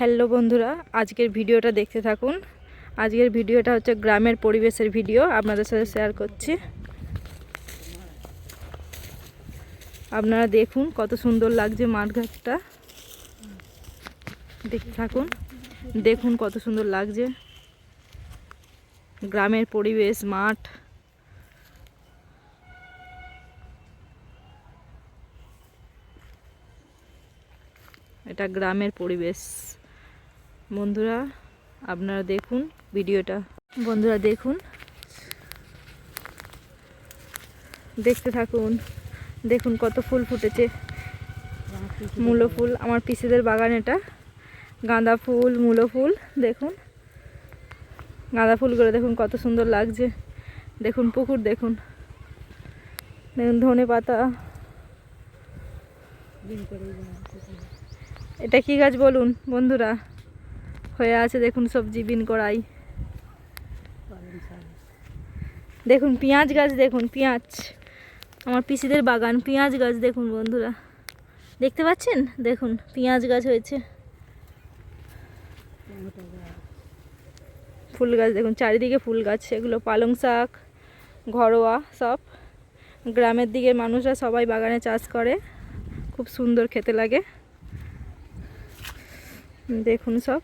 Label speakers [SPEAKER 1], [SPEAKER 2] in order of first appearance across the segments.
[SPEAKER 1] Hello বন্ধুরা, আজকের ভিডিওটা দেখতে থাকুন। আজকের ভিডিওটা হচ্ছে গ্রামের পরিবেশের ভিডিও, আপনাদের সাথে শেয়ার করছি। আপনারা দেখুন কত সুন্দর লাগছে মাঠঘাটটা দেখতে থাকুন, দেখুন কত সুন্দর লাগছে। গ্রামের পরিবেশ, মাঠ। এটা গ্রামের পরিবেশ। বন্ধুরা, আপনারা দেখুন ভিডিওটা। বন্ধুরা, দেখুন। দেখতে থাকুন। দেখুন কত ফুল ফুটেছে। মূলো ফুল, আমার পিসিদের বাগান এটা। গাঁদা ফুল, মূলো ফুল, দেখুন। গাঁদা ফুলগুলো দেখুন কত সুন্দর লাগছে। দেখুন, পুকুর দেখুন। দেখুন, ধনে পাতা। এটা কি গাছ বলুন, বন্ধুরা? হয়ে আছে, দেখুন সবজি বিন করাই দেখুন পেঁয়াজ গাছ, দেখুন পেঁয়াজ। আমার পিসিদের বাগান, পেঁয়াজ গাছ, দেখুন বন্ধুরা। দেখতে পাচ্ছেন? দেখুন, পেঁয়াজ গাছ হয়েছে। ফুল গাছ, দেখুন, চারিদিকে ফুল গাছ। এগুলো পালং শাক, ঘরোয়া সব। গ্রামের দিকের মানুষরা সবাই বাগানে চাষ করে। খুব সুন্দর খেতে লাগে। দেখুন সব।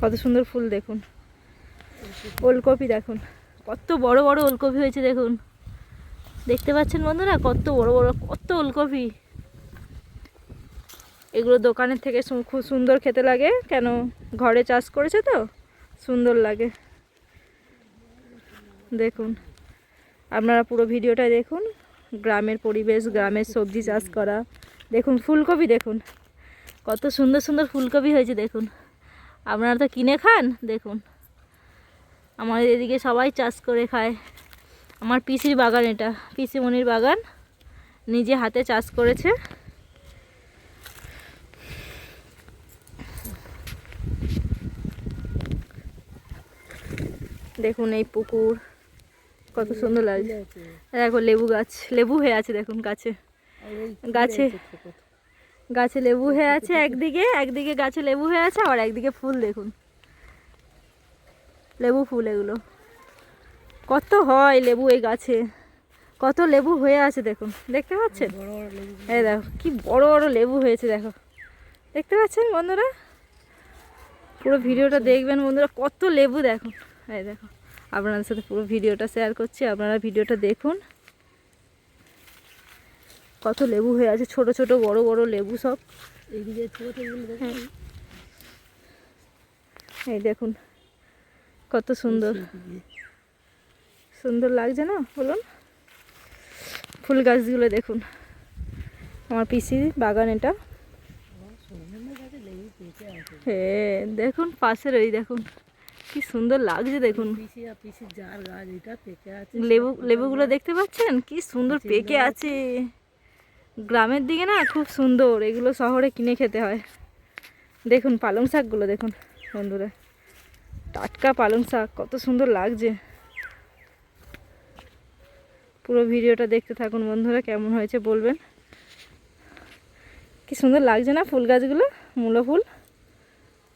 [SPEAKER 1] কত সুন্দর ফুল দেখুন। ওলকপি দেখুন। কত বড় বড় ওলকপি হয়েছে দেখুন। দেখতে পাচ্ছেন বন্ধুরা? কত বড় বড়, কত ওলকপি। এগুলো দোকানের থেকে খুব সুন্দর খেতে লাগে। কেন ঘরে চাষ করেছে তো? সুন্দর লাগে। দেখুন। আপনারা পুরো ভিডিওটা দেখুন। গ্রামের পরিবেশ, গ্রামের সবজি চাষ করা। দেখুন, ফুলকপি দেখুন। কত সুন্দর সুন্দর ফুলকপি হয়েছে দেখুন। আপনারা তো কিনে খান? দেখুন। আমাদের এদিকে সবাই চাষ করে খায়। আমার পিসির বাগান এটা। পিসিমণির বাগান নিজে হাতে চাষ করেছে। দেখুন এই পুকুর কত সুন্দর লাগছে। দেখো লেবু গাছ লেবু হয়ে আছে দেখুন গাছে। গাছে গাছে লেবু হয়ে আছে একদিকে একদিকে গাছে লেবু হয়ে আছে আর একদিকে ফুল দেখুন। লেবু ফুল এগুলো। কত হয় লেবু এই গাছে। কত লেবু হয়ে আছে দেখুন। দেখতে পাচ্ছেন? এই দেখো কি বড় বড় লেবু হয়েছে দেখো। দেখতে পাচ্ছেন বন্ধুরা? পুরো ভিডিওটা দেখবেন বন্ধুরা। কত লেবু দেখুন। এই দেখো আপনাদের সাথে পুরো ভিডিওটা শেয়ার করছি। আপনারা ভিডিওটা দেখুন। কত লেবু হয়ে আছে ছোট ছোট বড় বড় লেবু সব। হ্যাঁ। এই দেখুন কত সুন্দর। সুন্দর লাগছে না বলুন? ফুল গাছগুলো দেখুন। আমার পিসির বাগান এটা। হ্যাঁ দেখুন পাশের ওই দেখুন। কি সুন্দর লাগছে দেখুন।
[SPEAKER 2] পিসি আর পিসির যার গাছ এটা
[SPEAKER 1] লেবু লেবুগুলো দেখতে পাচ্ছেন? কি সুন্দর পেকে আছে। গ্রামের দিকে না খুব সুন্দর, এগুলো শহরে কিনে খেতে হয়। দেখুন পালং শাকগুলো, দেখুন বন্ধুরা। টাটকা পালং শাক, কত সুন্দর লাগছে। পুরো ভিডিওটা দেখতে থাকুন বন্ধুরা, কেমন হয়েছে বলবেন। কি সুন্দর লাগছে না ফুল গাছগুলো, মূলো ফুল?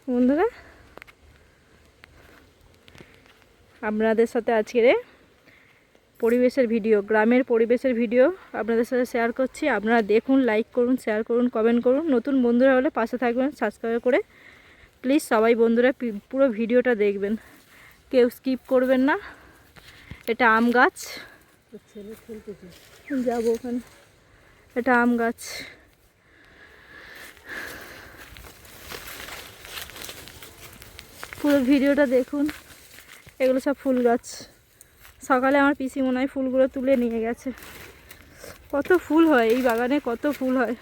[SPEAKER 1] বন্ধুরা, আপনাদের সাথে আজকের পরিবেশের ভিডিও, গ্রামের পরিবেশের ভিডিও আপনাদের সাথে শেয়ার করছি। আপনারা দেখুন লাইক করুন শেয়ার করুন কমেন্ট করুন। নতুন বন্ধুরা হলে পাশে থাকবেন সাবস্ক্রাইব করে। প্লিজ সবাই বন্ধুরা পুরো ভিডিওটা দেখবেন। কেউ স্কিপ করবেন না। এটা আম গাছ। যাব ওখানে। এটা আম গাছ। পুরো ভিডিওটা দেখুন। এগুলো সব ফুল গাছ। সকালে আমার পিসি মনে হয় ফুলগুলো তুলে নিয়ে গেছে। কত ফুল হয়, এই বাগানে কত ফুল হয়।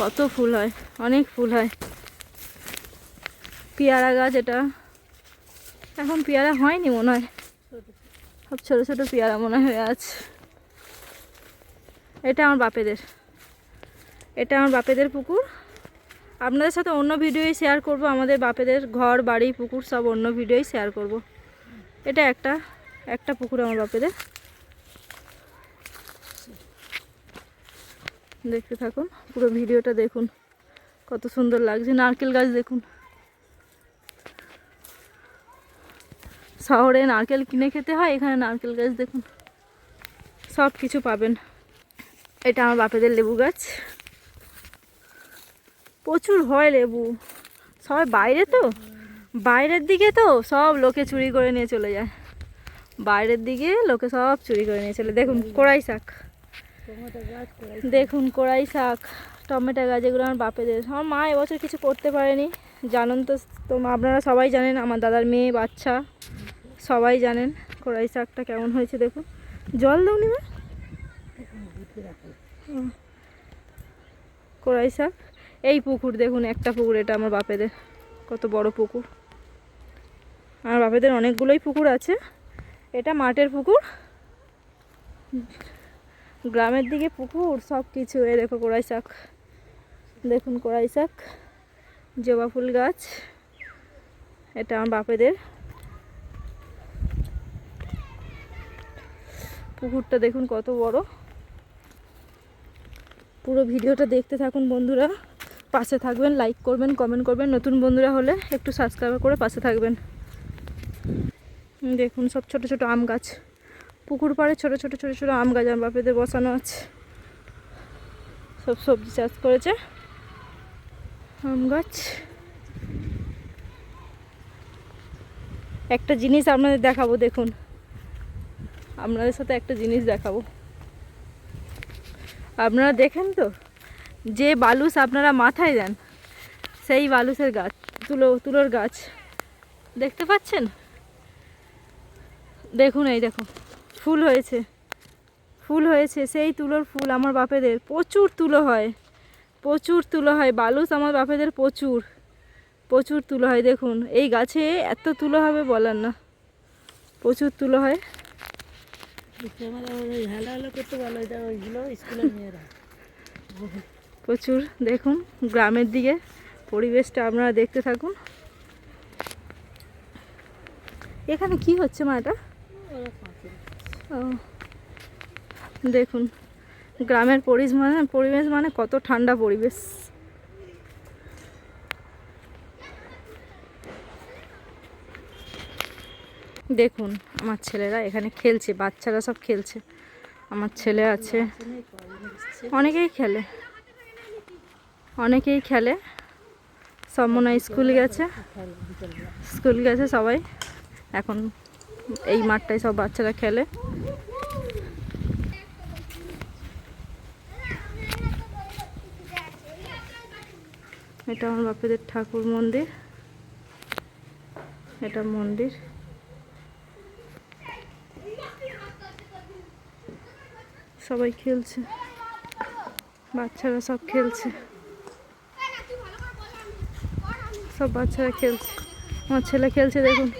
[SPEAKER 1] কত ফুল হয়, অনেক ফুল হয়। পেয়ারা গাছ এটা। এখন পেয়ারা হয়নি মনে হয়। সব ছোটো ছোটো পেয়ারা মনে হয়ে আছে এটা আমার বাপেদের। এটা আমার বাপেদের পুকুর। আপনাদের সাথে অন্য ভিডিওই শেয়ার করব। আমাদের বাপেদের ঘর, বাড়ি, পুকুর সব অন্য ভিডিওই শেয়ার করব। এটা একটা একটা পুকুর আমার বাপেদের। দেখতে থাকুন, পুরো ভিডিওটা দেখুন, কত সুন্দর লাগছে। নারকেল গাছ দেখুন। শহরে নারকেল কিনে খেতে হয়, এখানে নারকেল গাছ দেখুন। সব কিছু পাবেন। এটা আমার বাপেদের লেবু গাছ। প্রচুর হয় লেবু। সবাই বাইরে তো? বাইরের দিকে তো সব লোকে চুরি করে নিয়ে চলে যায়। বাইরের দিকে লোকে সব চুরি করে নিয়ে চলে দেখুন কড়াই শাক। দেখুন কড়াই শাক, টমেটো গাছ, এগুলো আমার বাপেদের। আমার মা এবছর কিছু করতে পারেনি। জানেন তো তো আপনারা সবাই জানেন, আমার দাদার মেয়ে, বাচ্চা, সবাই জানেন কড়াই শাকটা কেমন হয়েছে, দেখুন। জল দাওনি মা। হুম। কোড়াই শাক। এই পুকুর, দেখুন একটা পুকুর, এটা আমার বাপেদের। কত বড় পুকুর। আমার বাপেদের অনেকগুলোই পুকুর আছে। এটা মাঠের পুকুর। গ্রামের দিকে পুকুর সব কিছু এ দেখো কোড়াই শাক। দেখুন কোড়াই শাক। জবা ফুল গাছ। এটা আমার বাপেদের। পুকুরটা দেখুন কত বড়। পুরো ভিডিওটা দেখতে থাকুন বন্ধুরা। পাশে থাকবেন লাইক করবেন কমেন্ট করবেন। নতুন বন্ধুরা হলে একটু সাবস্ক্রাইব করে পাশে থাকবেন। দেখুন, সব ছোট ছোট আম গাছ। পুকুর পাড়ে ছোট ছোট ছোট ছোট আম গাছ আমার বাপেদের বসানো আছে। সব সবজি চাষ করেছে। আম গাছ। একটা জিনিস আপনাদের দেখাবো, দেখুন। আপনাদের সাথে একটা জিনিস দেখাবো। আপনারা দেখেন তো, যে বালুস আপনারা মাথায় দেন, সেই বালুসের গাছ, তুলো, তুলোর গাছ। দেখতে পাচ্ছেন? দেখুন এই দেখো ফুল হয়েছে ফুল হয়েছে, সেই তুলোর ফুল আমার বাপেদের, প্রচুর তুলো হয়, প্রচুর তুলো হয়, বালুস আমার বাপেদের প্রচুর প্রচুর তুলো হয়, দেখুন, এই গাছে এত তুলো হবে বলার না, প্রচুর তুলো হয়। প্রচুর, দেখুন, গ্রামের দিকে পরিবেশটা আপনারা দেখতে থাকুন। এখানে কি হচ্ছে মা এটা? দেখুন, গ্রামের পরিবেশ মানে পরিবেশ মানে কত ঠান্ডা পরিবেশ। দেখুন, আমার ছেলেরা এখানে খেলছে, বাচ্চারা সব খেলছে। আমার ছেলে আছে। অনেকেই খেলে। অনেকেই খেলে। সব মনে স্কুল গেছে। স্কুল গেছে সবাই। এখন এই মাঠটায় সব বাচ্চারা খেলে। এটা আমার বাপেদের ঠাকুর মন্দির। এটা মন্দির। সবাই খেলছে। বাচ্চারা সব খেলছে। সব বাচ্চারা খেলছে। আমার ছেলে খেলছে, দেখুন।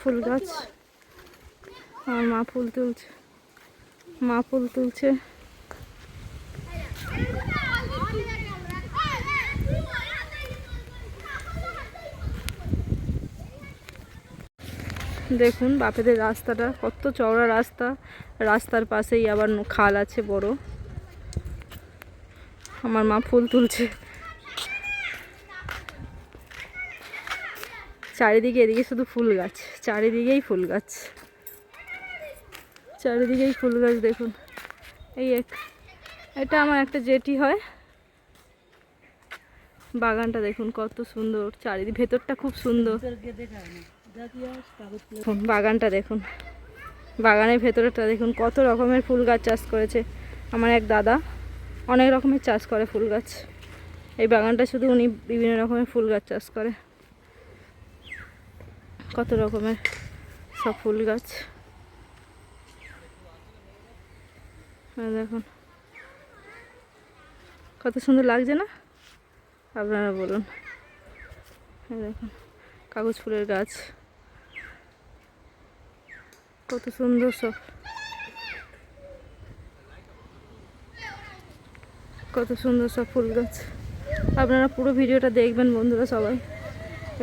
[SPEAKER 1] ফুল গাছ। আমার মা ফুল তুলছে। মা ফুল তুলছে। দেখুন বাপেদের রাস্তাটা, কত চওড়া রাস্তা। রাস্তার পাশেই আবার খাল আছে বড়। আমার মা ফুল তুলছে। চারিদিকে এদিকে শুধু ফুল গাছ, চারিদিকেই ফুল গাছ। চারিদিকেই ফুল গাছ, দেখুন। এই এক, এটা আমার একটা জেটি হয়। বাগানটা দেখুন কত সুন্দর, চারিদিক, ভেতরটা খুব সুন্দর। বাগানটা দেখুন। বাগানের ভেতরটা দেখুন, কত রকমের ফুল গাছ চাষ করেছে। আমার এক দাদা অনেক রকমের চাষ করে ফুল গাছ। এই বাগানটা শুধু উনি বিভিন্ন রকমের ফুল গাছ চাষ করে। কত রকমের সব ফুল গাছ। দেখুন, কত সুন্দর লাগছে না? আপনারা বলুন। দেখুন, কাগজ ফুলের গাছ। কত সুন্দর সব। কত সুন্দর সব ফুল গাছ। আপনারা পুরো ভিডিওটা দেখবেন বন্ধুরা সবাই।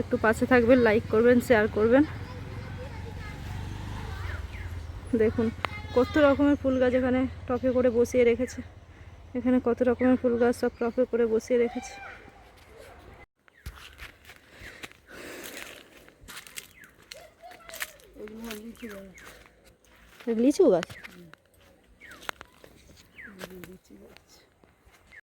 [SPEAKER 1] একটু পাশে থাকবেন লাইক করবেন শেয়ার করবেন। দেখুন কত রকমের ফুল গাছ এখানে টপে করে বসিয়ে রেখেছে। এখানে কত রকমের ফুল গাছ সব টপে করে বসিয়ে রেখেছে।
[SPEAKER 2] লিচু গাছ?
[SPEAKER 1] লিচু গাছ।